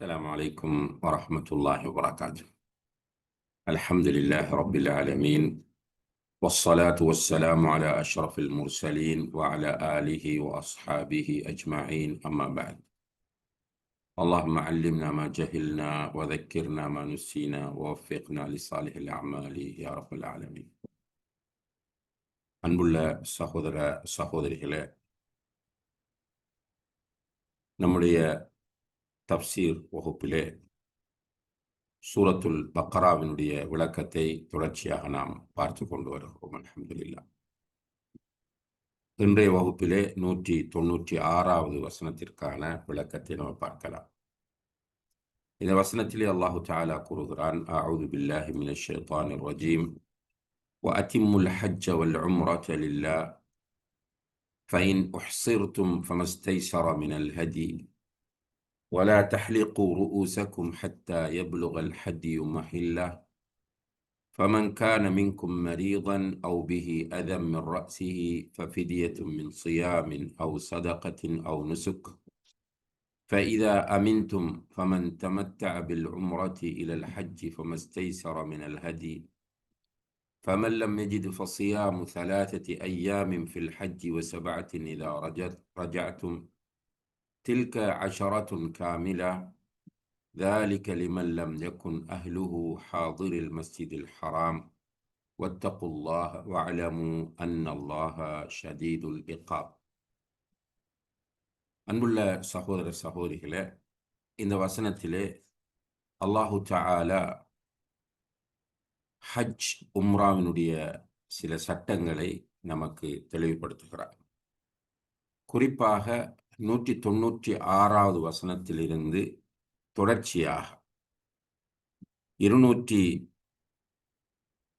السلام عليكم ورحمة الله وبركاته الحمد لله رب العالمين والصلاة والسلام على أشرف المرسلين وعلى آله وأصحابه أجمعين أما بعد اللهم علمنا ما جهلنا وذكرنا ما نسينا ووفقنا لصالح الأعمال يا رب العالمين அன்புள்ள சகோதர சகோதரிகளே நம்முடைய தப்சீர் வகுப்பிலே சூரத்துல் பக்ராவினுடைய விளக்கத்தை தொடர்ச்சியாக நாம் பார்த்து கொண்டு வருகிறோம் அலமதுல்லா இன்றைய வகுப்பிலே நூற்றி தொண்ணூற்றி ஆறாவது வசனத்திற்கான விளக்கத்தை நாம் பார்க்கலாம் இந்த வசனத்திலே அல்லாஹு தாலா கூறுகிறான் அவுது பில்லாஹி மின ஷைத்தான் ரஜீம் وأتموا الحج والعمرة لله فإن أحصرتم فما استيسر من الهدي ولا تحلقوا رؤوسكم حتى يبلغ الحدي محله. فمن كان منكم مريضا أو به أذى من رأسه ففدية من صيام أو صدقة أو نسك. فإذا أمنتم فمن تمتع بالعمرة إلى الحج فما استيسر من الهدي. فمن لم يجد فصيام ثلاثة أيام في الحج وسبعة إذا رجعتم تلك عشرة كاملة ذلك لمن لم يكن أهله حاضر المسجد الحرام واتقوا الله واعلموا أن الله شديد العقاب அன்புள்ள சகோதர சகோதரிகளே இந்த வசனத்திலே அல்லாஹு தாலா ஹஜ் உம்ராவினுடைய சில சட்டங்களை நமக்கு தெளிவுபடுத்துகிறார் குறிப்பாக நூற்றி தொண்ணூற்றி ஆறாவது வசனத்திலிருந்து தொடர்ச்சியாக. இருநூற்றி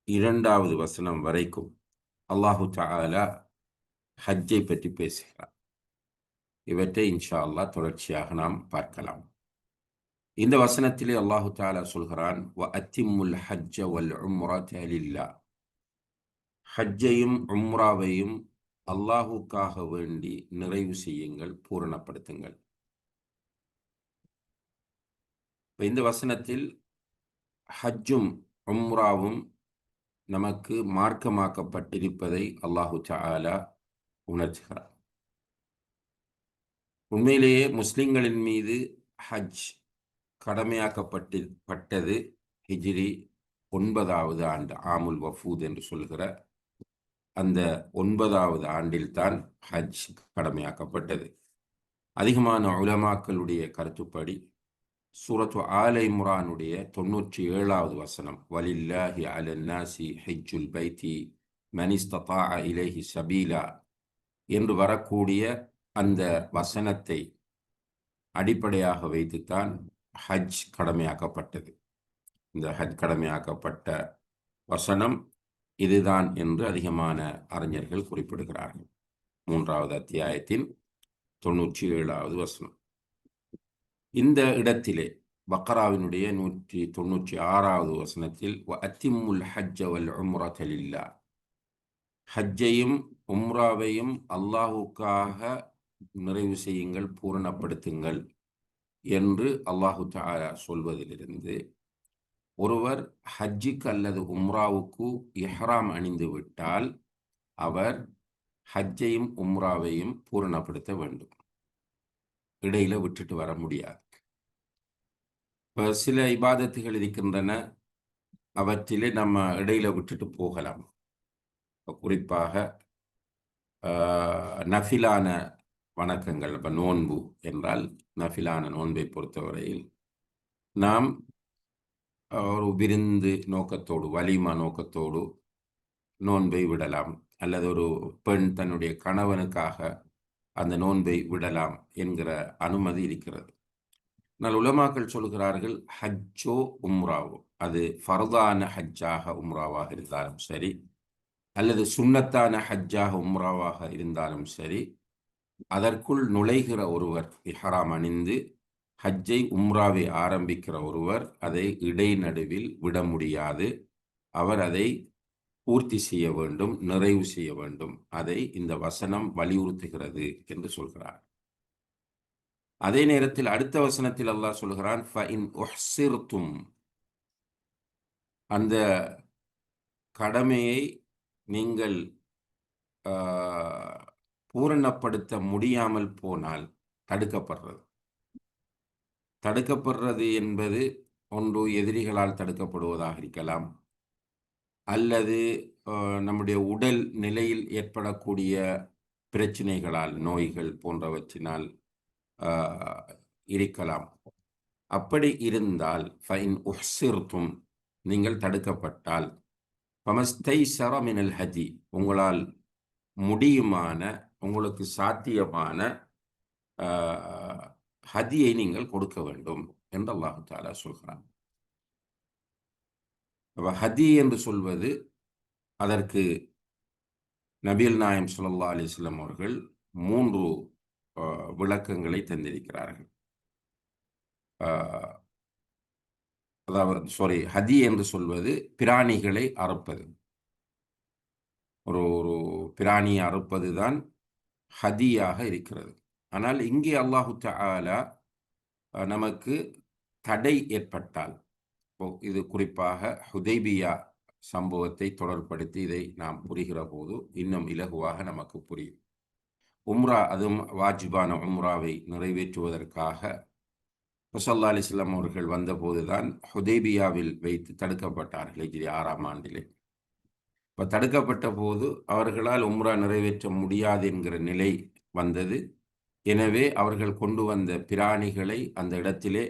இரண்டாவது வசனம் வரைக்கும் அல்லாஹு தாலா ஹஜ்ஜை பற்றி பேசுகிறார். இவற்றை இன்ஷா அல்லா தொடர்ச்சியாக நாம் பார்க்கலாம். இந்த வசனத்திலே அல்லாஹு தாலா சொல்கிறான் வ அத்திமுல் ஹஜ்ஜ வல் ஹஜ்ஜையும் உம்ராவையும் அல்லாஹுக்காக வேண்டி நிறைவு செய்யுங்கள் பூரணப்படுத்துங்கள். இந்த வசனத்தில் ஹஜ்ஜும் உம்ராவும் நமக்கு மார்க்கமாக்கப்பட்டிருப்பதை அல்லாஹு சாலா உணர்ச்சிகிறார் உண்மையிலேயே முஸ்லிம்களின் மீது ஹஜ் கடமையாக்கப்பட்டு பட்டது ஹிஜ்ரி ஒன்பதாவது ஆண்டு ஆமுல் வஃபூத் என்று சொல்கிற அந்த ஒன்பதாவது ஆண்டில்தான் ஹஜ் கடமையாக்கப்பட்டது. அதிகமான உலமாக்களுடைய கருத்துப்படி சூரத்து ஆலை முரானுடைய தொண்ணூற்றி ஏழாவது வசனம் வலில்லாஹி அலன்னாசி ஹெஜ்ஜுல் பைத்தி மனிஸ்தா இலேஹி சபீலா என்று வரக்கூடிய அந்த வசனத்தை அடிப்படையாக வைத்துத்தான் ஹஜ் கடமையாக்கப்பட்டது. இந்த ஹஜ் கடமையாக்கப்பட்ட வசனம் இதுதான் என்று அதிகமான அறிஞர்கள் குறிப்பிடுகிறார்கள். மூன்றாவது அத்தியாயத்தின் தொன்னூற்றி ஏழாவது வசனம். இந்த இடத்திலே பக்ராவினுடைய நூற்றி தொன்னூற்றி ஆறாவது வசனத்தில் அத்திமுல் ஹஜ்ஜ வல் உம்ரதலில்லா ஹஜ்ஜையும் உம்ராவையும் அல்லாஹுக்காக நிறைவு செய்யுங்கள் பூரணப்படுத்துங்கள் என்று அல்லாஹு தாரா சொல்வதிலிருந்து ஒருவர் ஹஜ்ஜிக்கு அல்லது உம்ராவுக்கு இஹ்ராம் அணிந்து விட்டால் அவர் ஹஜ்ஜையும் உம்ராவையும் பூரணப்படுத்த வேண்டும். இடையில விட்டுட்டு வர முடியாது. இப்போ சில இபாதத்துகள் இருக்கின்றன. அவற்றிலே நம்ம இடையில விட்டுட்டு போகலாம். குறிப்பாக நஃபிலான வணக்கங்கள் இப்போ நோன்பு என்றால் நஃபிலான நோன்பை பொறுத்தவரையில் நாம் ஒரு விருந்து நோக்கத்தோடு வலிமா நோக்கத்தோடு நோன்பை விடலாம். அல்லது ஒரு பெண் தன்னுடைய கணவனுக்காக அந்த நோன்பை விடலாம் என்கிற அனுமதி இருக்கிறது. ஆனால் உலமாக்கள் சொல்கிறார்கள் ஹஜ்ஜோ உம்ராவோ. அது ஃபர்தான ஹஜ்ஜாக உம்ராவாக இருந்தாலும் சரி அல்லது சுண்ணத்தான ஹஜ்ஜாக உம்ராவாக இருந்தாலும் சரி அதற்குள் நுழைகிற ஒருவர் இஹராம் அணிந்து ஹஜ்ஜை உம்ராவை ஆரம்பிக்கிற ஒருவர் அதை இடைநடுவில் விட முடியாது. அவர் அதை பூர்த்தி செய்ய வேண்டும் நிறைவு செய்ய வேண்டும். அதை இந்த வசனம் வலியுறுத்துகிறது என்று சொல்கிறார். அதே நேரத்தில் அடுத்த வசனத்தில் அல்லாஹ் சொல்கிறான் அந்த கடமையை நீங்கள் பூரணப்படுத்த முடியாமல் போனால் தடுக்கப்படுறது. தடுக்கப்படுறது என்பது ஒன்று எதிரிகளால் தடுக்கப்படுவதாக இருக்கலாம். அல்லது நம்முடைய உடல் நிலையில் ஏற்படக்கூடிய பிரச்சனைகளால் நோய்கள் போன்றவற்றினால் இருக்கலாம். அப்படி இருந்தால் ஃபைன் உஹ்சிர்தும் நீங்கள் தடுக்கப்பட்டால் பமஸ்தை சரமினல் ஹஜி உங்களால் முடியுமான உங்களுக்கு சாத்தியமான ஹதியை நீங்கள் கொடுக்க வேண்டும் என்று அல்லாஹு தாலா சொல்கிறான். ஹதி என்று சொல்வது அதற்கு நபீல் நாயம் சுல்லா அலிஸ்லாம் அவர்கள் மூன்று விளக்கங்களை தந்திருக்கிறார்கள். அதாவது சாரி ஹதி என்று சொல்வது பிராணிகளை அறுப்பது. ஒரு ஒரு பிராணியை அறுப்பது தான் ஹதியாக இருக்கிறது. ஆனால் இங்கே அல்லாஹு தாலா நமக்கு தடை ஏற்பட்டால் இது குறிப்பாக ஹுதைபியா சம்பவத்தை தொடர்படுத்தி இதை நாம் புரிகிற போது இன்னும் இலகுவாக நமக்கு புரியும். உம்ரா அதுவும் வாஜிபான உம்ராவை நிறைவேற்றுவதற்காக முசல்லா அலிஸ்லாம் அவர்கள் வந்தபோதுதான் ஹுதேபியாவில் வைத்து தடுக்கப்பட்டார்கள் ஹிஜ்ரி ஆறாம் ஆண்டிலே. இப்போ தடுக்கப்பட்ட போது அவர்களால் உம்ரா நிறைவேற்ற முடியாது என்கிற நிலை வந்தது. எனவே அவர்கள் கொண்டு வந்த பிராணிகளை அந்த இடத்திலே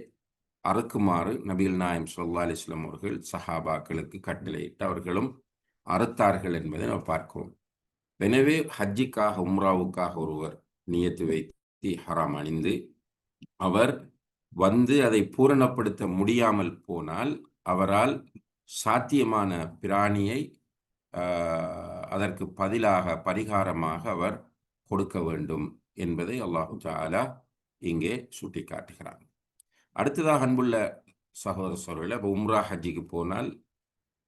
அறுக்குமாறு நபீல் நாயம் சொல்லா அலிஸ்லாம் அவர்கள் சஹாபாக்களுக்கு கட்டளையிட்டு அவர்களும் அறுத்தார்கள் என்பதை நாம் பார்க்கிறோம். எனவே ஹஜ்ஜிக்காக உம்ராவுக்காக ஒருவர் நியத்து வைத்து ஹராம் அணிந்து அவர் வந்து அதை பூரணப்படுத்த முடியாமல் போனால் அவரால் சாத்தியமான பிராணியை அதற்கு பதிலாக பரிகாரமாக அவர் கொடுக்க வேண்டும். என்பதை அல்லாஹு தாலா இங்கே சுட்டி காட்டுகிறார் அடுத்ததாக அன்புள்ள சகோதர சோழர்கள் இப்போ உம்ரா ஹஜ்ஜிக்கு போனால்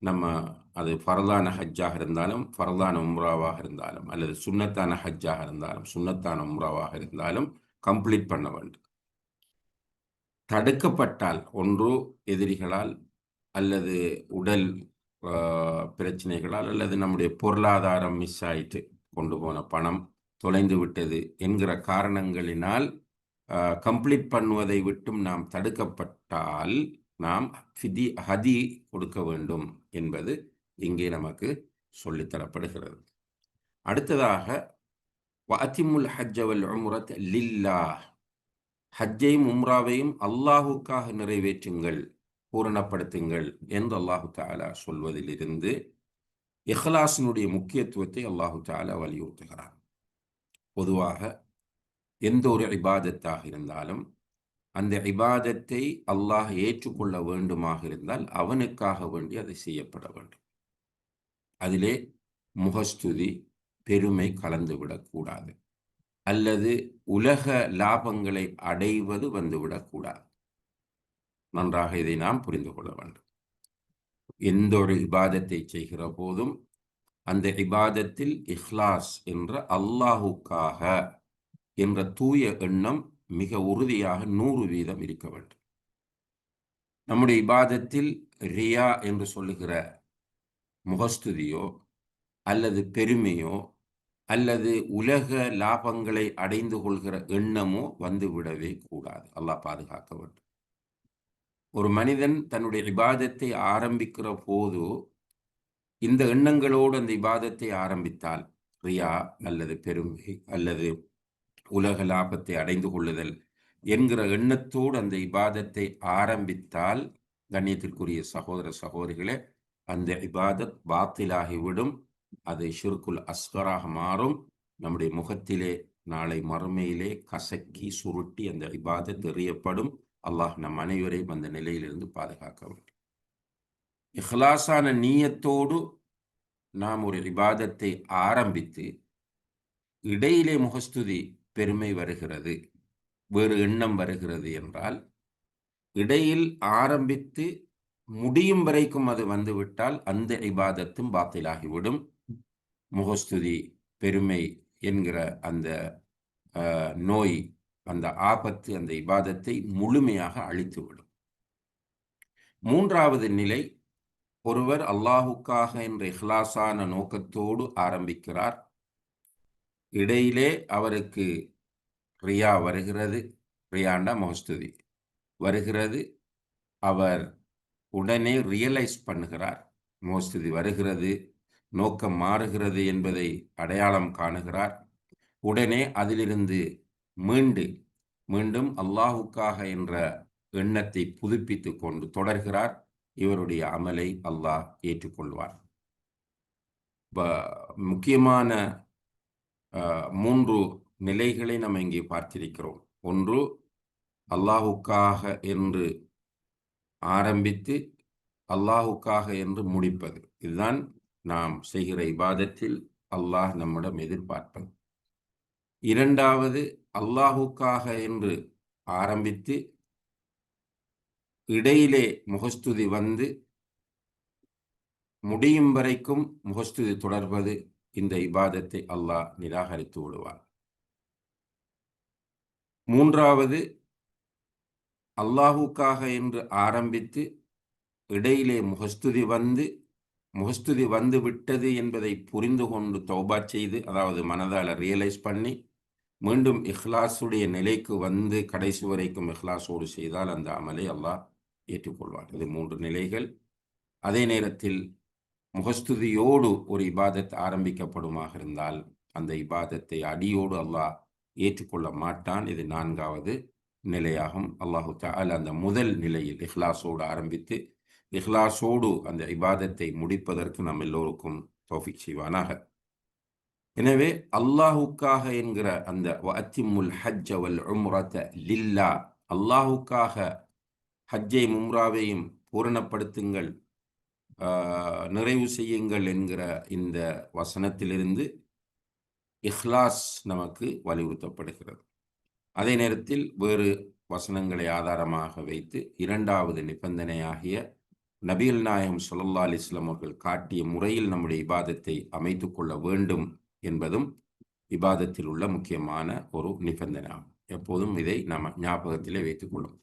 நம்ம அது ஃபரதான ஹஜ்ஜாக இருந்தாலும் ஃபரதான உம்ராவாக இருந்தாலும் அல்லது சுண்ணத்தான ஹஜ்ஜாக இருந்தாலும் சுண்ணத்தான உம்ராவாக இருந்தாலும் கம்ப்ளீட் பண்ண வேண்டும். தடுக்கப்பட்டால் ஒன்று எதிரிகளால் அல்லது உடல் பிரச்சனைகளால் அல்லது நம்முடைய பொருளாதாரம் மிஸ் ஆயிட்டு கொண்டு போன பணம் தொலைந்து விட்டது என்கிற காரணங்களினால் கம்ப்ளீட் பண்ணுவதை விட்டும் நாம் தடுக்கப்பட்டால் நாம் ஃபிதி ஹதி கொடுக்க வேண்டும் என்பது இங்கே நமக்கு சொல்லித்தரப்படுகிறது அடுத்ததாக வாத்திமுல் ஹஜ்ஜவல் உம்ரத் லில்லா ஹஜ்ஜையும் உம்ராவையும் அல்லாஹுக்காக நிறைவேற்றுங்கள் பூரணப்படுத்துங்கள் என்று அல்லாஹு தாலா சொல்வதிலிருந்து இஹ்லாசினுடைய முக்கியத்துவத்தை அல்லாஹு தாலா வலியுறுத்துகிறான். பொதுவாக எந்த ஒரு இபாதத்தாக இருந்தாலும் அந்த இபாதத்தை அல்லாஹ் ஏற்றுக்கொள்ள வேண்டுமாக இருந்தால் அவனுக்காக வேண்டி அதை செய்யப்பட வேண்டும். அதிலே முகஸ்துதி பெருமை கலந்துவிடக்கூடாது அல்லது உலக லாபங்களை அடைவது வந்துவிடக்கூடாது நன்றாக இதை நாம் புரிந்து கொள்ள வேண்டும். எந்த ஒரு இபாதத்தை செய்கிற போதும் அந்த இபாதத்தில் இஹ்லாஸ் என்ற அல்லாஹுக்காக என்ற தூய எண்ணம் மிக உறுதியாக நூறு வீதம் இருக்க வேண்டும். நம்முடைய இபாதத்தில் ரியா என்று சொல்லுகிற முகஸ்துதியோ அல்லது பெருமையோ அல்லது உலக லாபங்களை அடைந்து கொள்கிற எண்ணமோ வந்துவிடவே கூடாது. அல்லாஹ் பாதுகாக்க வேண்டும். ஒரு மனிதன் தன்னுடைய இபாதத்தை ஆரம்பிக்கிற போது இந்த எண்ணங்களோடு அந்த விவாதத்தை ஆரம்பித்தால் ரியா அல்லது பெருமை அல்லது உலக லாபத்தை அடைந்து கொள்ளுதல் என்கிற எண்ணத்தோடு அந்த இபாதத்தை ஆரம்பித்தால் கண்ணியத்திற்குரிய சகோதர சகோதரிகளே அந்த இபாதத் பாத்திலாகிவிடும். அது ஷிர்குல் அஸ்கராக மாறும். நம்முடைய முகத்திலே நாளை மறுமையிலே கசக்கி சுருட்டி அந்த இபாதத் எறியப்படும் அல்லாஹ் நம் அனைவரையும் அந்த நிலையிலிருந்து பாதுகாக்க வேண்டும். இஹ்லாசான நீயத்தோடு நாம் ஒரு இபாதத்தை ஆரம்பித்து இடையிலே முகஸ்துதி பெருமை வருகிறது. வேறு எண்ணம் வருகிறது என்றால் இடையில் ஆரம்பித்து முடியும் வரைக்கும் அது வந்துவிட்டால் அந்த இபாதத்தும் பாத்திலாகிவிடும். முகஸ்துதி பெருமை என்கிற அந்த நோய் அந்த ஆபத்து அந்த இபாதத்தை முழுமையாக அழித்துவிடும். மூன்றாவது நிலை ஒருவர் அல்லாஹுக்காக என்ற இஹ்லாசான நோக்கத்தோடு ஆரம்பிக்கிறார். இடையிலே அவருக்கு ரியா வருகிறது. ரியாண்டா மோஸ்துதி வருகிறது. அவர் உடனே ரியலைஸ் பண்ணுகிறார். மோஸ்துதி வருகிறது. நோக்கம் மாறுகிறது என்பதை அடையாளம் காணுகிறார். உடனே அதிலிருந்து மீண்டு மீண்டும் அல்லாஹுக்காக என்ற எண்ணத்தை புதுப்பித்து கொண்டு தொடர்கிறார். இவருடைய அமலை அல்லாஹ் ஏற்றுக்கொள்வார். முக்கியமான மூன்று நிலைகளை நம்ம இங்கே பார்த்திருக்கிறோம். ஒன்று அல்லாஹுக்காக என்று ஆரம்பித்து அல்லாஹுக்காக என்று முடிப்பது. இதுதான் நாம் செய்கிற இபாதத்தில் அல்லாஹ் நம்மிடம் எதிர்பார்ப்பது. இரண்டாவது அல்லாஹுக்காக என்று ஆரம்பித்து இடையிலே முகஸ்துதி வந்து முடியும் வரைக்கும் முகஸ்துதி தொடர்வது இந்த இபாதத்தை அல்லாஹ் நிராகரித்து விடுவார் மூன்றாவது அல்லாஹுக்காக என்று ஆரம்பித்து இடையிலே முகஸ்துதி வந்து முகஸ்துதி வந்து விட்டது என்பதை புரிந்து கொண்டு தௌபா செய்து அதாவது மனதால் ரியலைஸ் பண்ணி மீண்டும் இஹ்லாஸுடைய நிலைக்கு வந்து கடைசி வரைக்கும் இஹ்லாஸோடு செய்தால் அந்த அமலை அல்லாஹ் ஏற்றுக்கொள்வார். இது மூன்று நிலைகள். அதே நேரத்தில் முகஸ்துதியோடு ஒரு இபாதத் ஆரம்பிக்கப்படுமாக இருந்தால் அந்த இபாதத்தை அடியோடு அல்லாஹ் ஏற்றுக்கொள்ள மாட்டான். இது நான்காவது நிலையாகும். அல்லாஹு தால் அந்த முதல் நிலையில் இஹ்லாஸோடு ஆரம்பித்து இஹ்லாஸோடு அந்த இபாதத்தை முடிப்பதற்கு நம் எல்லோருக்கும் தோஃபிக் செய்வானாக. எனவே அல்லாஹுக்காக என்கிற அந்த அத்திமுல் ஹஜ் அவல் உம்ரத லில்லா அல்லாஹுக்காக ஹஜ்ஜை மும்ராவையும் பூரணப்படுத்துங்கள் நிறைவு செய்யுங்கள் என்கிற இந்த வசனத்திலிருந்து இஹ்லாஸ் நமக்கு வலியுறுத்தப்படுகிறது. அதே நேரத்தில் வேறு வசனங்களை ஆதாரமாக வைத்து இரண்டாவது நிபந்தனையாகிய நபீல் நாயகம் சொல்லல்லா அலிஸ்லாம் அவர்கள் காட்டிய முறையில் நம்முடைய இபாதத்தை அமைத்து கொள்ள வேண்டும் என்பதும் இபாதத்தில் உள்ள முக்கியமான ஒரு நிபந்தனை ஆகும் எப்போதும் இதை நாம் ஞாபகத்திலே வைத்துக் கொள்ளும்.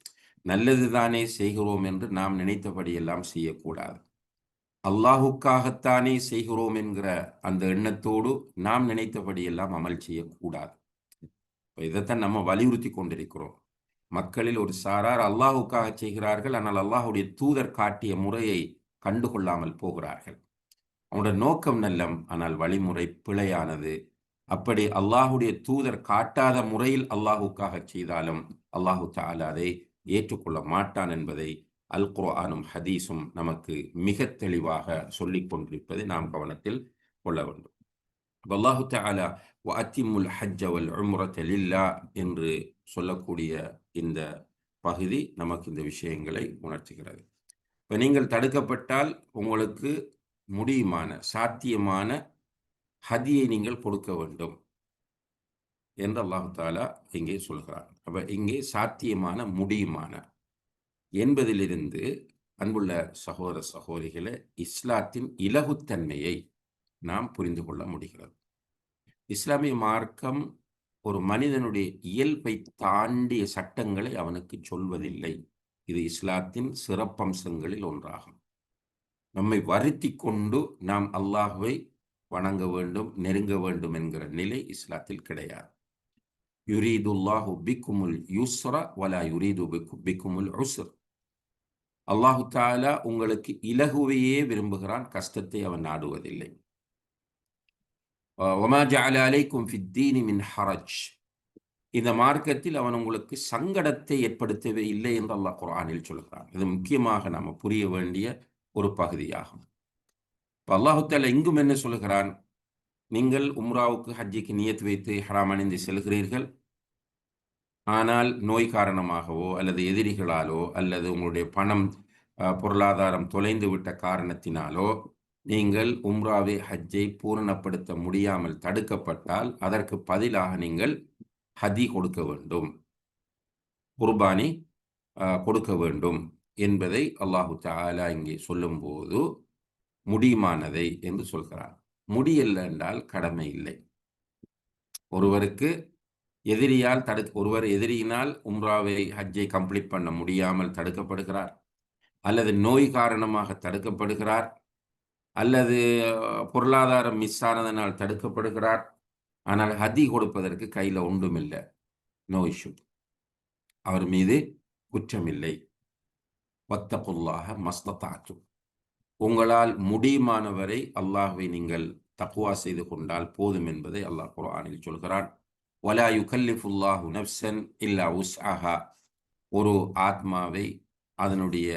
நல்லது தானே செய்கிறோம் என்று நாம் நினைத்தபடியெல்லாம் செய்யக்கூடாது. அல்லாஹுக்காகத்தானே செய்கிறோம் என்கிற அந்த எண்ணத்தோடு நாம் நினைத்தபடியெல்லாம் அமல் செய்யக்கூடாது. இதைத்தான் நம்ம வலியுறுத்தி கொண்டிருக்கிறோம். மக்களில் ஒரு சாரார் அல்லாஹுக்காக செய்கிறார்கள் ஆனால் அல்லாஹுடைய தூதர் காட்டிய முறையை கண்டுகொள்ளாமல் போகிறார்கள். அவனோட நோக்கம் நல்லம் ஆனால் வழிமுறை பிழையானது. அப்படி அல்லாஹுடைய தூதர் காட்டாத முறையில் அல்லாஹுக்காக செய்தாலும் அல்லாஹு தாலா அதை ஏற்றுக்கொள்ள மாட்டான் என்பதை அல் குர்ஆனும் ஹதீஸும் நமக்கு மிக தெளிவாக சொல்லிக் கொண்டிருப்பதை நாம் கவனத்தில் கொள்ள வேண்டும். அல்லாஹு தாலா அத்திமுல் ஹஜ் அவல் உம்ரத்தலில்லா என்று சொல்லக்கூடிய இந்த பகுதி நமக்கு இந்த விஷயங்களை உணர்த்துகிறது. இப்போ நீங்கள் தடுக்கப்பட்டால் உங்களுக்கு முடியுமான சாத்தியமான ஹதியை நீங்கள் கொடுக்க வேண்டும். என்று அல்லாஹு தாலா இங்கே சொல்கிறார் அப்போ இங்கே சாத்தியமான முடியுமான என்பதிலிருந்து அன்புள்ள சகோதர சகோதரிகளை இஸ்லாத்தின் இலகுத்தன்மையை நாம் புரிந்து கொள்ள முடிகிறது. இஸ்லாமிய மார்க்கம் ஒரு மனிதனுடைய இயல்பை தாண்டிய சட்டங்களை அவனுக்கு சொல்வதில்லை. இது இஸ்லாத்தின் சிறப்பம்சங்களில் ஒன்றாகும். நம்மை வருத்தி கொண்டு நாம் அல்லாஹுவை வணங்க வேண்டும் நெருங்க வேண்டும் என்கிற நிலை இஸ்லாத்தில் கிடையாது. யுரீதுல்லாஹு பிக்குமுல் யூஸ்ரா வலா யுரீது பிக்குமுல் உஸ்ர் அல்லாஹு தாலா உங்களுக்கு இலகுவையே விரும்புகிறான் கஷ்டத்தை அவன் நாடுவதில்லை ஒமா ஜால அலைக்கும் ஃபித்தீனி மின் ஹரஜ் இந்த மார்க்கத்தில் அவன் உங்களுக்கு சங்கடத்தை ஏற்படுத்தவே இல்லை என்று அல்லாஹ் குரானில் சொல்கிறான் இது முக்கியமாக நாம் புரிய வேண்டிய ஒரு பகுதியாகும் இப்போ அல்லாஹுத்தால இங்கும் என்ன சொல்கிறான் நீங்கள் உம்ராவுக்கு ஹஜ்ஜிக்கு நியத் வைத்து ஹராம் அணிந்து செல்கிறீர்கள்? ஆனால் நோய் காரணமாகவோ அல்லது எதிரிகளாலோ அல்லது உங்களுடைய பணம் பொருளாதாரம் தொலைந்து விட்ட காரணத்தினாலோ நீங்கள் உம்ராவை ஹஜ்ஜை பூரணப்படுத்த முடியாமல் தடுக்கப்பட்டால் அதற்கு பதிலாக நீங்கள் ஹதி கொடுக்க வேண்டும். குர்பானி கொடுக்க வேண்டும் என்பதை அல்லாஹு தாலா இங்கே சொல்லும்போது முடியுமானதை என்று சொல்கிறார் முடியல என்றால் கடமை இல்லை. ஒருவருக்கு எதிரியால் தடு ஒருவர் எதிரியினால் உம்ராவை ஹஜ்ஜை கம்ப்ளீட் பண்ண முடியாமல் தடுக்கப்படுகிறார். அல்லது நோய் காரணமாக தடுக்கப்படுகிறார். அல்லது பொருளாதாரம் மிஸ் ஆனதனால் தடுக்கப்படுகிறார். ஆனால் ஹதி கொடுப்பதற்கு கையில் ஒன்றுமில்லை நோ இஷ்யூ அவர் மீது குற்றமில்லை வத்தகுல்லாக மஸ்தத்தாச்சு உங்களால் முடியுமானவரை அல்லாஹுவை நீங்கள் தக்குவா செய்து கொண்டால் போதும் என்பதை அல்லாஹ் குரானில் சொல்கிறான். வலா யுகல்லிஃபுல்லாஹு நப்சன் இல்லா உஸ் ஆஹா ஒரு ஆத்மாவை அதனுடைய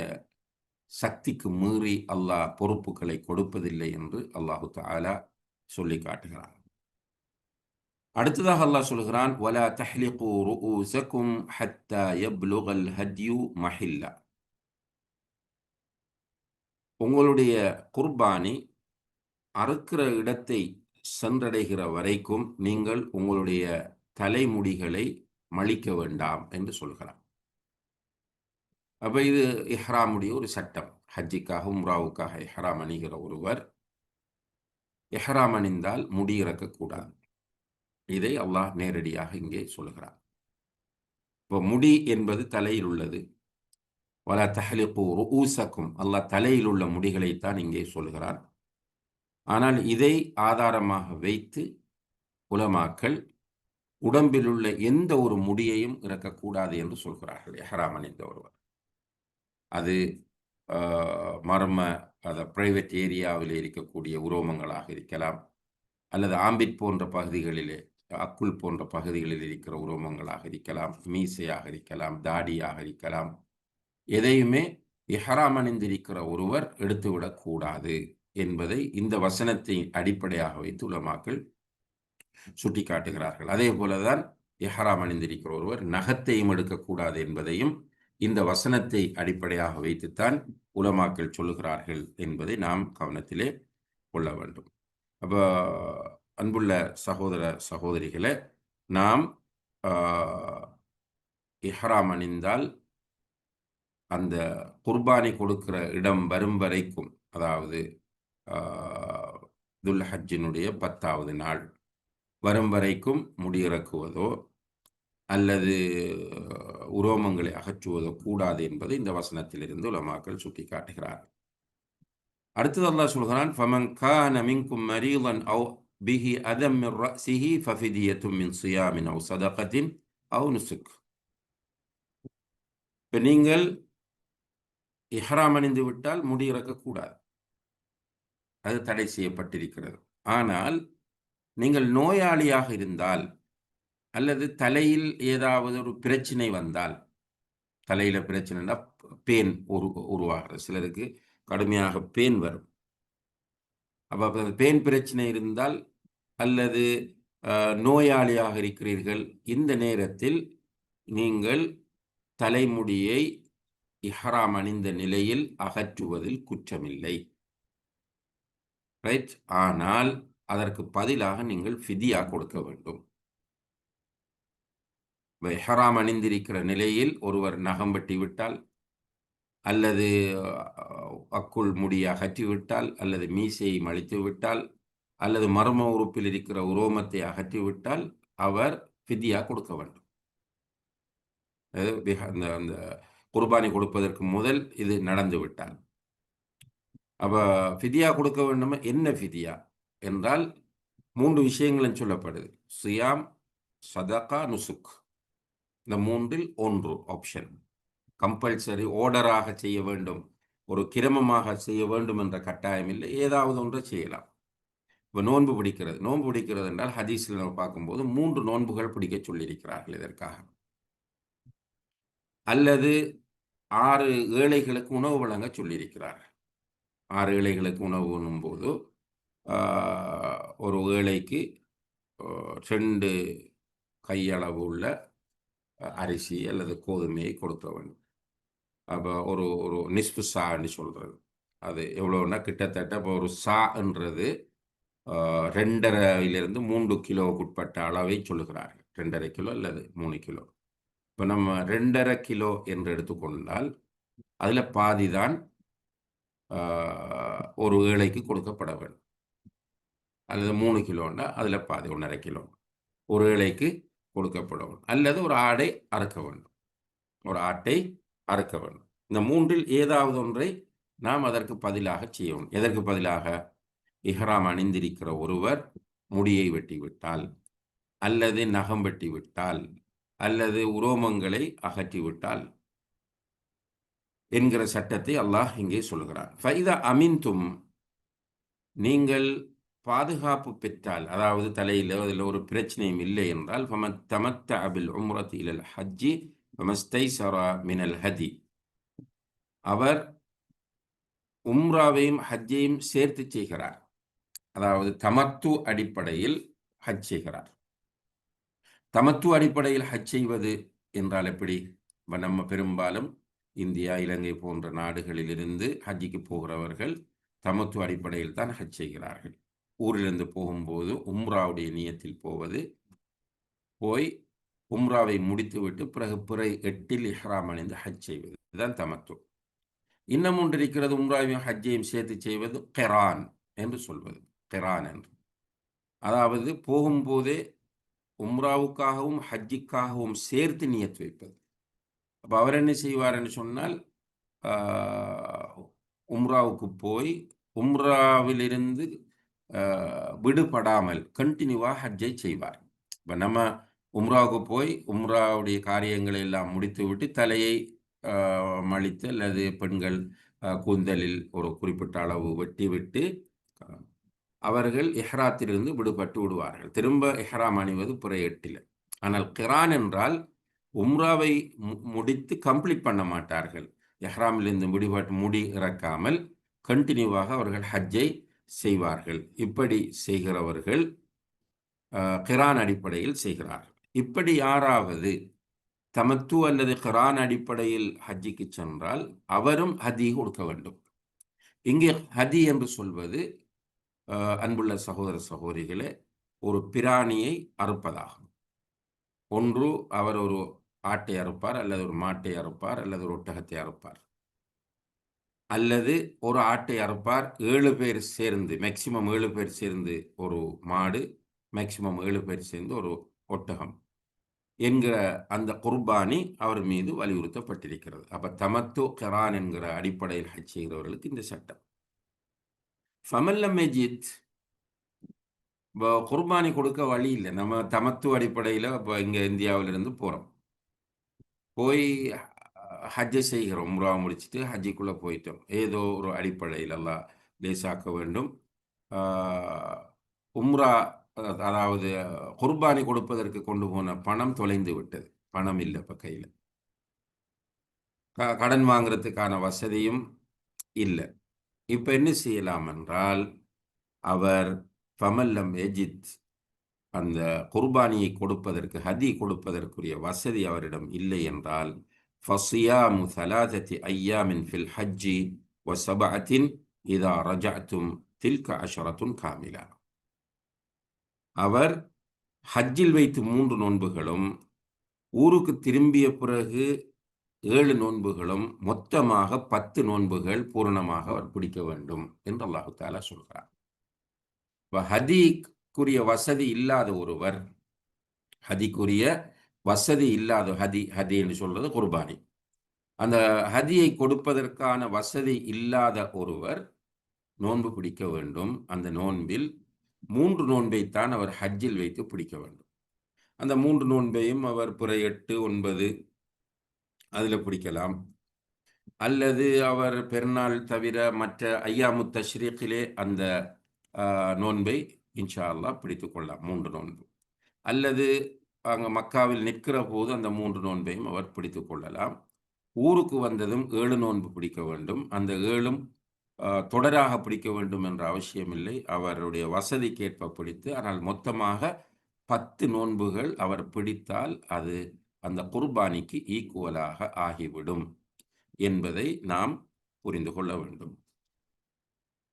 சக்திக்கு மீறி அல்லாஹ் பொறுப்புகளை கொடுப்பதில்லை என்று அல்லாஹு தாலா சொல்லி காட்டுகிறான். அடுத்ததாக அல்லாஹ் சொல்கிறான் வலா தஹ்லிகு ருஊசக்கும் ஹத்தா யப்லுகல் ஹத்யு மஹில்லா. உங்களுடைய குர்பானி அறுக்கிற இடத்தை சென்றடைகிற வரைக்கும் நீங்கள் உங்களுடைய தலைமுடிகளை மழிக்க வேண்டாம் என்று சொல்கிறார். அப்போ இது இஹ்ராமுடைய ஒரு சட்டம். ஹஜ்ஜிக்காக உம்ராவுக்காக எஹ்ராம் அணிகிற ஒருவர் எஹ்ராம் அணிந்தால் முடி இறக்கக்கூடாது. இதை அல்லாஹ் நேரடியாக இங்கே சொல்கிறார். இப்போ முடி என்பது தலையில் உள்ளது. வல தஹலிக்கு ரூசக்கும் அல்லாஹ் தலையில் உள்ள முடிகளைத்தான் இங்கே சொல்கிறார் ஆனால் இதை ஆதாரமாக வைத்து உலமாக்கள் உடம்பில் உள்ள எந்த ஒரு முடியையும் இறக்கக்கூடாது என்று சொல்கிறார்கள். எஹராம் அணிந்த ஒருவர் அது மர்ம அதை பிரைவேட் ஏரியாவில் இருக்கக்கூடிய உரோமங்களாக இருக்கலாம். அல்லது ஆம்பிட் போன்ற பகுதிகளிலே அக்குள் போன்ற பகுதிகளில் இருக்கிற உரோமங்களாக இருக்கலாம். மீசையாக இருக்கலாம். தாடியாக இருக்கலாம். எதையுமே இஹராம் அணிந்திருக்கிற ஒருவர் எடுத்துவிடக்கூடாது என்பதை இந்த வசனத்தை அடிப்படையாக வைத்து உலமாக்கள் சுட்டிக்காட்டுகிறார்கள். அதே போலதான் இஹராம் அணிந்திருக்கிற ஒருவர் நகத்தையும் எடுக்கக்கூடாது என்பதையும் இந்த வசனத்தை அடிப்படையாக வைத்துத்தான் உலமாக்கள் சொல்லுகிறார்கள் என்பதை நாம் கவனத்திலே கொள்ள வேண்டும். அப்போ அன்புள்ள சகோதர சகோதரிகளை நாம் இஹராம் அணிந்தால் அந்த குர்பானி கொடுக்கிற இடம் வரும் வரைக்கும் அதாவது துல் ஹஜ்ஜினுடைய பத்தாவது நாள் வரும் வரைக்கும் முடியிறக்குவதோ அல்லது உரோமங்களை அகற்றுவதோ கூடாது என்பது இந்த வசனத்திலிருந்து உலமாக்கள் சுட்டி காட்டுகிறார் அடுத்தது அல்லாஹ் சொல்கிறான் ஃபமன் கான மின்கும் மரீலன் அவ் பிஹி அதம் மின் ரஸிஹி ஃபஃபிதியத்தும் மின் சுயாமின் அவ் சதகத்தின் அவ் நுசுக். இப்போ நீங்கள் இஹ்ராம் அணிந்து விட்டால் முடி இறக்கக்கூடாது. அது தடை செய்யப்பட்டிருக்கிறது. ஆனால் நீங்கள் நோயாளியாக இருந்தால் அல்லது தலையில் ஏதாவது ஒரு பிரச்சனை வந்தால் தலையில் பிரச்சனைனா பேன் உரு உருவாகிறது. சிலருக்கு கடுமையாக பேன் வரும். அப்போ பேன் பிரச்சனை இருந்தால் அல்லது நோயாளியாக இருக்கிறீர்கள் இந்த நேரத்தில் நீங்கள் தலைமுடியை இஹ்ராம் அணிந்த நிலையில் அகற்றுவதில் குற்றமில்லை. ரைட் ஆனால் அதற்கு பதிலாக நீங்கள் ஃபிதியா கொடுக்க வேண்டும். ஹராம் அணிந்திருக்கிற நிலையில் ஒருவர் நகம் வெட்டி விட்டால் அல்லது அக்குள் முடியை அகற்றிவிட்டால் அல்லது மீசையை மழித்து விட்டால் அல்லது மர்ம உறுப்பில் இருக்கிற உரோமத்தை அகற்றிவிட்டால் அவர் ஃபிதியா கொடுக்க வேண்டும். அந்த அந்த குர்பானி கொடுப்பதற்கு முதல் இது நடந்து விட்டால் அப்போ ஃபிதியா கொடுக்க வேண்டும்? என்ன ஃபிதியா? என்றால் மூன்று விஷயங்களும் சொல்லப்படுது. சியாம் சதகா நுசுக். இந்த மூன்றில் ஒன்று ஆப்ஷன் கம்பல்சரி ஓர்டராக செய்ய வேண்டும். ஒரு கிரமமாக செய்ய வேண்டும் என்ற கட்டாயம் இல்லை. ஏதாவது ஒன்றை செய்யலாம். இப்போ நோன்பு பிடிக்கிறது. நோன்பு பிடிக்கிறது என்றால் ஹதீஸில் நம்ம பார்க்கும்போது மூன்று நோன்புகள் பிடிக்க சொல்லியிருக்கிறார்கள் இதற்காக. அல்லது ஆறு ஏழைகளுக்கு உணவு வழங்க சொல்லியிருக்கிறார்கள். ஆறு ஏழைகளுக்கு உணவு உண்ணும்போது ஒரு ஏழைக்கு ரெண்டு கையளவு உள்ள அரிசி அல்லது கோதுமையை கொடுக்க வேண்டும். அப்போ ஒரு ஒரு நிஸ்பு சான்னு சொல்கிறது அது எவ்வளோன்னா கிட்டத்தட்ட இப்போ ஒரு சான்றது ரெண்டரையிலிருந்து மூன்று கிலோவுக்குட்பட்ட அளவை சொல்லுகிறார்கள். ரெண்டரை கிலோ அல்லது மூணு கிலோ. இப்போ நம்ம ரெண்டரை கிலோ என்று எடுத்துக்கொண்டால் அதில் பாதி தான் ஒரு ஏழைக்கு கொடுக்கப்பட வேண்டும். அல்லது மூணு கிலோன்னா அதில் பாதி ஒன்றரை கிலோ. ஒரு ஏழைக்கு கொடுக்கப்படும் அல்லது ஒரு ஆடை அறுக்க வேண்டும். ஒரு ஆட்டை அறுக்க வேண்டும். இந்த மூன்றில் ஏதாவது ஒன்றை நாம் அதற்கு பதிலாக செய்யவும் எதற்கு பதிலாக? இஹ்ராம் அணிந்திருக்கிற ஒருவர் முடியை வெட்டிவிட்டால் அல்லது நகம் வெட்டிவிட்டால் அல்லது உரோமங்களை அகற்றிவிட்டால் என்கிற சட்டத்தை அல்லாஹ் இங்கே சொல்கிறார் ஃபைதா அமின்தும் நீங்கள் பாதுகாப்பு பெற்றால் அதாவது தலையில் அதில் ஒரு பிரச்சனையும் இல்லை என்றால் ஃபமத் தமத்த அபில் உம்ரத் இலல் ஹஜ்ஜி ஃபமஸ்தை சரா மினல் ஹதி. அவர் உம்ராவையும் ஹஜ்ஜையும் சேர்த்து செய்கிறார். அதாவது தமத்து அடிப்படையில் ஹஜ் செய்கிறார். தமத்துவ அடிப்படையில் ஹஜ் செய்வது என்றால் எப்படி? நம்ம பெரும்பாலும் இந்தியா இலங்கை போன்ற நாடுகளிலிருந்து ஹஜ்ஜிக்கு போகிறவர்கள் தமத்துவ அடிப்படையில் தான் ஹஜ் செய்கிறார்கள். ஊரிலிருந்து போகும்போது உம்ராவுடைய நியத்தில் போவது போய் உம்ராவை முடித்துவிட்டு பிறகு பிறை எட்டில் இஹ்ராம் அணிந்து ஹஜ் செய்வது இதுதான் தமத்து. இன்னும் ஒன்று இருக்கிறது உம்ராவையும் ஹஜ்ஜையும் சேர்த்து செய்வது கெரான் என்று சொல்வது கெரான் என்று. அதாவது போகும்போதே உம்ராவுக்காகவும் ஹஜ்ஜிக்காகவும் சேர்த்து நியத் வைப்பது. அப்போ அவர் என்ன செய்வார் என்று சொன்னால் உம்ராவுக்கு போய் உம்ராவிலிருந்து விடுபடாமல் கண்டினியூவாக ஹஜ்ஜை செய்வார். இப்போ நம்ம உம்ராவுக்கு போய் உம்ராவுடைய காரியங்களை எல்லாம் முடித்து விட்டு தலையை மழித்து அல்லது பெண்கள் கூந்தலில் ஒரு குறிப்பிட்ட அளவு வெட்டி விட்டு அவர்கள் எஹ்ராத்திலிருந்து விடுபட்டு விடுவார்கள். திரும்ப எஹ்ராம் அணிவது புற எட்டில் ஆனால் கிரான் என்றால் உம்ராவை முடித்து கம்ப்ளீட் பண்ண மாட்டார்கள். எஹ்ராமிலிருந்து முடிபட்டு முடி இறக்காமல் கண்டினியூவாக அவர்கள் ஹஜ்ஜை செய்வார்கள். இப்படி செய்கிறவர்கள் கிரான் அடிப்படையில் செய்கிறார்கள். இப்படி யாராவது தமத்து அல்லது கிரான் அடிப்படையில் ஹஜ்ஜிக்கு சென்றால் அவரும் ஹதி கொடுக்க வேண்டும். இங்கே ஹதி என்று சொல்வது அன்புள்ள சகோதர சகோதரிகளே ஒரு பிராணியை அறுப்பதாகும். ஒன்று அவர் ஒரு ஆட்டை அறுப்பார் அல்லது ஒரு மாட்டை அறுப்பார் அல்லது ஒரு ஒட்டகத்தை அறுப்பார். அல்லது ஒரு ஆட்டை அறுப்பார் ஏழு பேர் சேர்ந்து மேக்சிமம் ஏழு பேர் சேர்ந்து ஒரு மாடு மேக்சிமம் ஏழு பேர் சேர்ந்து ஒரு ஒட்டகம் என்கிற அந்த குர்பானி அவர் மீது வலியுறுத்தப்பட்டிருக்கிறது. அப்ப தமத்து கெரான் என்கிற அடிப்படையில் ஹஜ் செய்கிறவர்களுக்கு இந்த சட்டம். ஃபமல்ல மெஜித் குர்பானி கொடுக்க வழி இல்லை. நம்ம தமத்து அடிப்படையில் இப்போ இங்கே இந்தியாவிலிருந்து போகிறோம் போய் ஹஜ்ஜை செய்கிறோம். உம்ரா முடிச்சுட்டு ஹஜ்ஜிக்குள்ளே போயிட்டோம். ஏதோ ஒரு அடிப்படையில் எல்லாம் லேசாக்க வேண்டும். உம்ரா அதாவது குர்பானி கொடுப்பதற்கு கொண்டு போன பணம் தொலைந்து விட்டது. பணம் இல்லை இப்போ கையில். கடன் வாங்குறதுக்கான வசதியும் இல்லை. இப்போ என்ன செய்யலாம் என்றால் அவர் ஃபமல்லம் எஜித் அந்த குர்பானியை கொடுப்பதற்கு ஹதி கொடுப்பதற்குரிய வசதி அவரிடம் இல்லை என்றால் ஃபசியாமு சலாதத்தி ஐயாமின் ஃபில் ஹஜ்ஜி வசபஅத்தின் இதா ரஜாத்தும் தில்க அஷரத்துன் காமிலா. அவர் ஹஜ்ஜில் வைத்து மூன்று நோன்புகளும் ஊருக்கு திரும்பிய பிறகு ஏழு நோன்புகளும் மொத்தமாக பத்து நோன்புகள் பூரணமாக அவர் பிடிக்க வேண்டும் என்று அல்லாஹு தாலா சொல்கிறார் ஹதிக்குரிய வசதி இல்லாத ஒருவர் ஹதிக்குரிய வசதி இல்லாத ஹதி ஹதி என்று சொல்றது குர்பானி. அந்த ஹதியை கொடுப்பதற்கான வசதி இல்லாத ஒருவர் நோன்பு பிடிக்க வேண்டும். அந்த நோன்பில் மூன்று நோன்பைத்தான் அவர் ஹஜ்ஜில் வைத்து பிடிக்க வேண்டும். அந்த மூன்று நோன்பையும் அவர் பிற எட்டு ஒன்பது அதில் பிடிக்கலாம். அல்லது அவர் பெருநாள் தவிர மற்ற ஐயாமு தஷ்ரீக்கிலே அந்த நோன்பை இன்ஷா அல்லா பிடித்து கொள்ளலாம் மூன்று நோன்பு. அல்லது அங்கே மக்காவில் நிற்கிற போது அந்த மூன்று நோன்பையும் அவர் பிடித்து கொள்ளலாம். ஊருக்கு வந்ததும் ஏழு நோன்பு பிடிக்க வேண்டும். அந்த ஏழும் தொடராக பிடிக்க வேண்டும் என்ற அவசியமில்லை அவருடைய வசதிக்கேற்ப பிடித்து ஆனால் மொத்தமாக பத்து நோன்புகள் அவர் பிடித்தால் அது அந்த குர்பானிக்கு ஈக்குவலாக ஆகிவிடும் என்பதை நாம் புரிந்து கொள்ள வேண்டும்.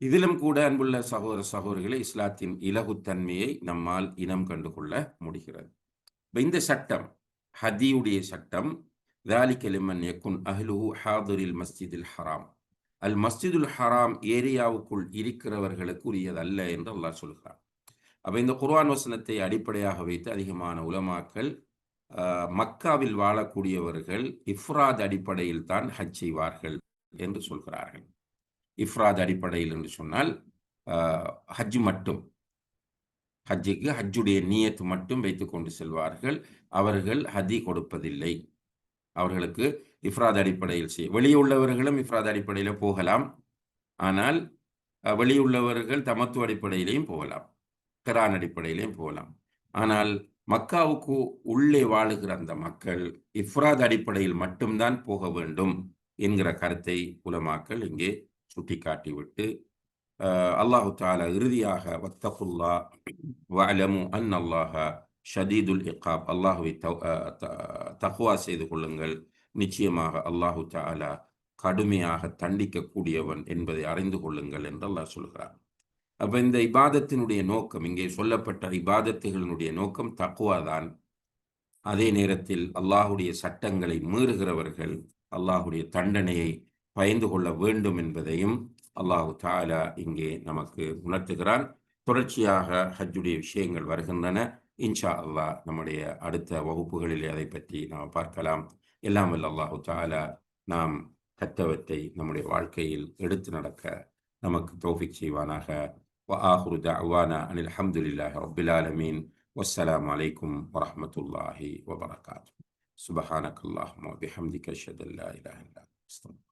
இதிலும் கூட அன்புள்ள சகோதர சகோதரிகளை இஸ்லாத்தின் இலகுத்தன்மையை நம்மால் இனம் கண்டுகொள்ள முடிகிறது. இந்த சட்டம் ஹதியுடைய சட்டம் தாலிகலிமன் எக்குன் அஹ்லுஹு ஹாதுரில் மஸ்ஜிதில் ஹராம். அல் மஸ்ஜிதுல் ஹராம் ஏரியாவுக்குள் இருக்கிறவர்களுக்கு உரியதல்ல என்று அல்லாஹ் சொல்கிறான். அப்போ இந்த குர்ஆன் வசனத்தை அடிப்படையாக வைத்து அதிகமான உலமாக்கல் மக்காவில் வாழக்கூடியவர்கள் இஃப்ராத் அடிப்படையில் தான் ஹஜ் செய்வார்கள் என்று சொல்கிறார்கள். இஃப்ராத் அடிப்படையில் என்று சொன்னால் ஹஜ் மட்டும். ஹஜ்ஜுக்கு ஹஜ்ஜுடைய நீயத்து மட்டும் வைத்து கொண்டு செல்வார்கள். அவர்கள் ஹதி கொடுப்பதில்லை. அவர்களுக்கு இஃப்ராத் அடிப்படையில் செய் வெளியே உள்ளவர்களும் இஃப்ராத் அடிப்படையில் போகலாம். ஆனால் வெளியுள்ளவர்கள் தமத்துவ அடிப்படையிலையும் போகலாம். கரான் அடிப்படையிலையும் போகலாம். ஆனால் மக்காவுக்கு உள்ளே வாழுகிற அந்த மக்கள் இஃப்ராத் அடிப்படையில் மட்டும்தான் போக வேண்டும் என்கிற கருத்தை உலமாக்கள் இங்கே சுட்டிக்காட்டிவிட்டு அல்லாஹு தாலா இறுதியாக வத்தகுல்லா வலமு அன் அல்லாஹ ஷதீதுல் இக்காப் அல்லாஹுவை தகுவா செய்து கொள்ளுங்கள். நிச்சயமாக அல்லாஹு தாலா கடுமையாக தண்டிக்கக்கூடியவன் என்பதை அறிந்து கொள்ளுங்கள் என்று அல்லாஹ் சொல்கிறார் அப்ப இந்த இபாதத்தினுடைய நோக்கம் இங்கே சொல்லப்பட்ட இபாதத்துகளினுடைய நோக்கம் தக்குவா தான் அதே நேரத்தில் அல்லாஹுடைய சட்டங்களை மீறுகிறவர்கள் அல்லாஹுடைய தண்டனையை பயந்து கொள்ள வேண்டும் என்பதையும் அல்லாஹு தாலா இங்கே நமக்கு உணர்த்துகிறான். தொடர்ச்சியாக ஹஜ்ஜுடைய விஷயங்கள் வருகின்றன. இன்ஷா அல்லாஹ் நம்முடைய அடுத்த வகுப்புகளிலே அதை பற்றி நாம் பார்க்கலாம். எல்லாம் அல்லாஹு தாலா நாம் கத்தவற்றை நம்முடைய வாழ்க்கையில் எடுத்து நடக்க நமக்கு தோஃபிக் செய்வானாக. وآخر دعوانا أن الحمد لله رب العالمين. والسلام عليكم ورحمة الله وبركاته. سبحانك اللهم وبحمدك أشهد أن لا إله إلا أنت. استغفرك